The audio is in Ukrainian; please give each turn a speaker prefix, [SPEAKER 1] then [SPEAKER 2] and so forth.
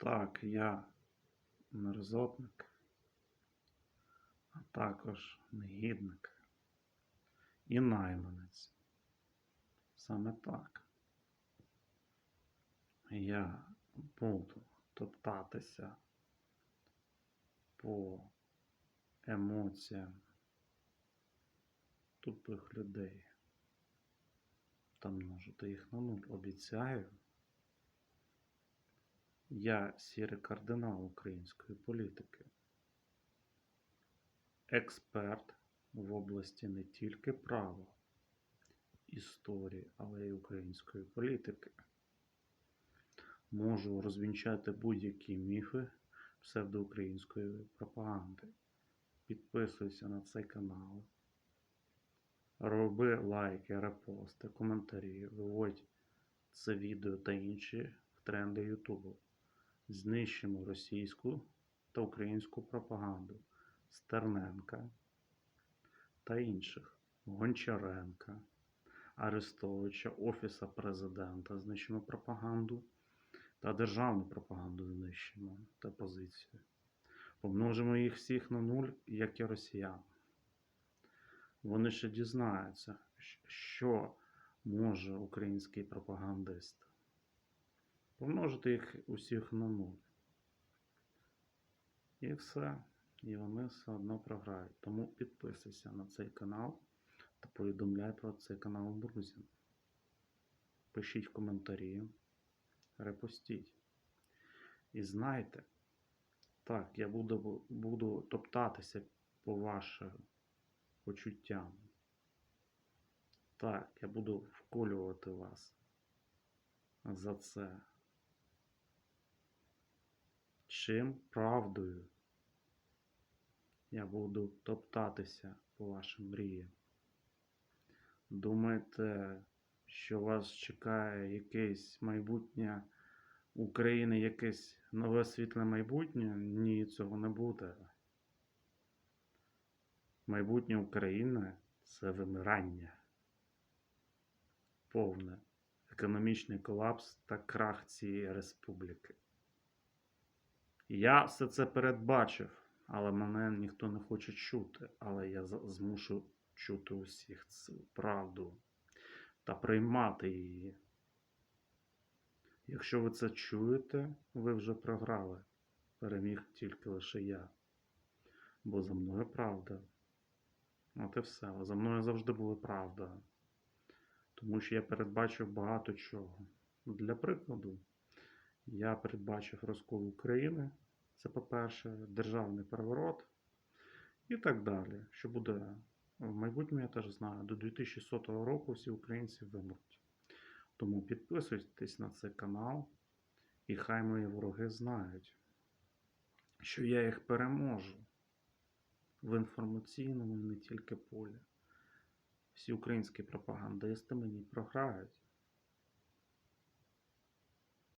[SPEAKER 1] Так, я мерзотник, а також негідник і найманець. Саме так. Я буду топтатися по емоціям тупих людей та множити їх на нуль. Обіцяю. Я сірий кардинал української політики. Експерт в області не тільки права, історії, але й української політики. Можу розвінчати будь-які міфи псевдоукраїнської пропаганди. Підписуйся на цей канал. Роби лайки, репости, коментарі, виводь це відео та інші в тренди Ютубу. Знищимо російську та українську пропаганду Стерненка та інших Гончаренка, Арестовича, Офіса Президента знищимо пропаганду та державну пропаганду знищимо та позицію. Помножимо їх всіх на нуль, як і росіян. Вони ще дізнаються, що може український пропагандист. Помножити їх усіх на нуль. І все. І вони все одно програють. Тому підписуйся на цей канал та повідомляй про цей канал друзям. Пишіть коментарі, репостіть. І знайте, так, я буду, буду топтатися по вашим почуттям. Так, я буду вколювати вас за це. Чим правдою я буду топтатися по вашим мріям. Думаєте, що вас чекає якесь майбутнє України, якесь нове світле майбутнє? Ні, цього не буде. Майбутнє України це вимирання. Повне економічний колапс та крах цієї республіки. Я все це передбачив, але мене ніхто не хоче чути. Але я змушу чути усіх цю правду та приймати її. Якщо ви це чуєте, ви вже програли. Переміг тільки лише я. Бо за мною правда. От і все. За мною завжди була правда. Тому що я передбачив багато чого. Для прикладу, я передбачив розкол України. Це, по-перше, державний переворот і так далі. Що буде в майбутньому, я теж знаю, до 2100 року всі українці вимруть. Тому підписуйтесь на цей канал, і хай мої вороги знають, що я їх переможу в інформаційному і не тільки полі. Всі українські пропагандисти мені програють.